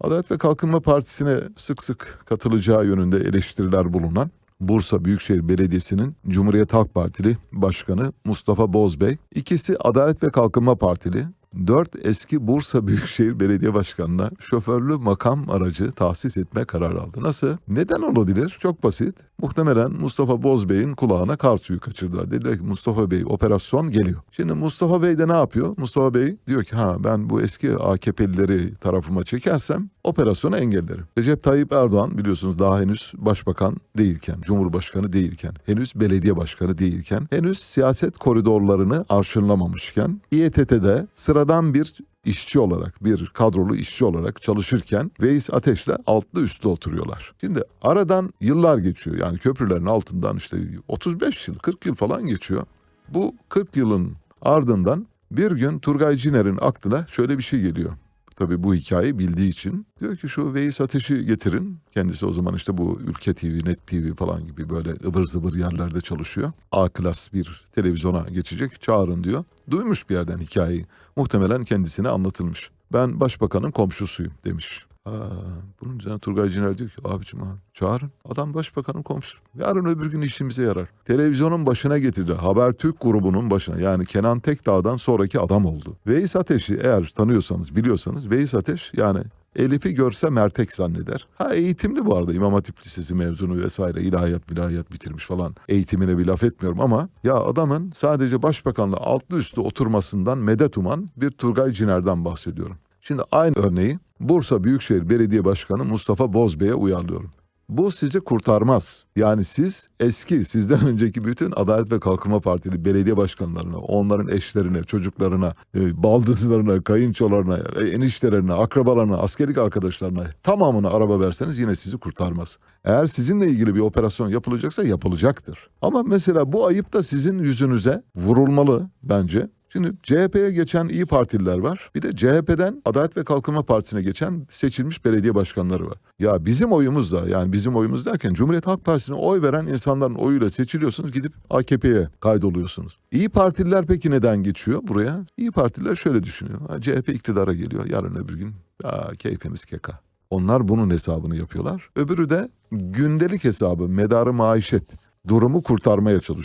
Adalet ve Kalkınma Partisi'ne sık sık katılacağı yönünde eleştiriler bulunan Bursa Büyükşehir Belediyesi'nin Cumhuriyet Halk Partili Başkanı Mustafa Bozbey, ikisi Adalet ve Kalkınma Partili, dört eski Bursa Büyükşehir Belediye Başkanı'na şoförlü makam aracı tahsis etme kararı aldı. Nasıl? Neden olabilir? Çok basit. Muhtemelen Mustafa Bozbey'in kulağına kar suyu kaçırdılar. Dediler ki Mustafa Bey operasyon geliyor. Şimdi Mustafa Bey de ne yapıyor? Mustafa Bey diyor ki ha ben bu eski AKP'lileri tarafıma çekersem operasyonu engellerim. Recep Tayyip Erdoğan biliyorsunuz daha henüz başbakan değilken, cumhurbaşkanı değilken, henüz belediye başkanı değilken, henüz siyaset koridorlarını arşınlamamışken İETT'de sıradan bir işçi olarak, bir kadrolu işçi olarak çalışırken Veys Ateş'le altlı üstlü oturuyorlar. Şimdi aradan yıllar geçiyor. Yani köprülerin altından işte 35 yıl, 40 yıl falan geçiyor. Bu 40 yılın ardından bir gün Turgay Ciner'in aklına şöyle bir şey geliyor. Tabii bu hikayeyi bildiği için diyor ki şu Veys Ateş'i getirin. Kendisi o zaman işte bu Ülke TV, Net TV falan gibi böyle ıvır zıvır yerlerde çalışıyor. A klas bir televizyona geçecek çağırın diyor. Duymuş bir yerden hikayeyi. Muhtemelen kendisine anlatılmış. Ben başbakanın komşusuyum demiş. Bunun üzerine Turgay Ciner diyor ki abicim abi çağırın. Adam başbakanın komşusu. Yarın öbür gün işimize yarar. Televizyonun başına getirdi. Habertürk grubunun başına yani Kenan Tekdağ'dan sonraki adam oldu. Veys Ateş'i eğer tanıyorsanız biliyorsanız Veys Ateş yani Elif'i görse mertek zanneder. Ha eğitimli bu arada İmam Hatip Lisesi mezunu vesaire ilahiyat milahiyat bitirmiş falan. Eğitimine bir laf etmiyorum ama ya adamın sadece başbakanla altlı üstlü oturmasından medet uman bir Turgay Ciner'den bahsediyorum. Şimdi aynı örneği Bursa Büyükşehir Belediye Başkanı Mustafa Bozbey'e uyarlıyorum. Bu sizi kurtarmaz. Yani siz eski, sizden önceki bütün Adalet ve Kalkınma Partili belediye başkanlarına, onların eşlerine, çocuklarına, e, baldızlarına, kayınçolarına, e, eniştelerine, akrabalarına, askerlik arkadaşlarına tamamına araba verseniz yine sizi kurtarmaz. Eğer sizinle ilgili bir operasyon yapılacaksa yapılacaktır. Ama mesela bu ayıp da sizin yüzünüze vurulmalı bence. Şimdi CHP'ye geçen iyi Partililer var. Bir de CHP'den Adalet ve Kalkınma Partisi'ne geçen seçilmiş belediye başkanları var. Ya bizim oyumuz da yani bizim oyumuz derken Cumhuriyet Halk Partisi'ne oy veren insanların oyuyla seçiliyorsunuz gidip AKP'ye kaydoluyorsunuz. İyi Partililer peki neden geçiyor buraya? İyi Partililer şöyle düşünüyor. CHP iktidara geliyor yarın öbür gün. Ya keyfimiz keka. Onlar bunun hesabını yapıyorlar. Öbürü de gündelik hesabı, medarı maişet, durumu kurtarmaya çalışıyor.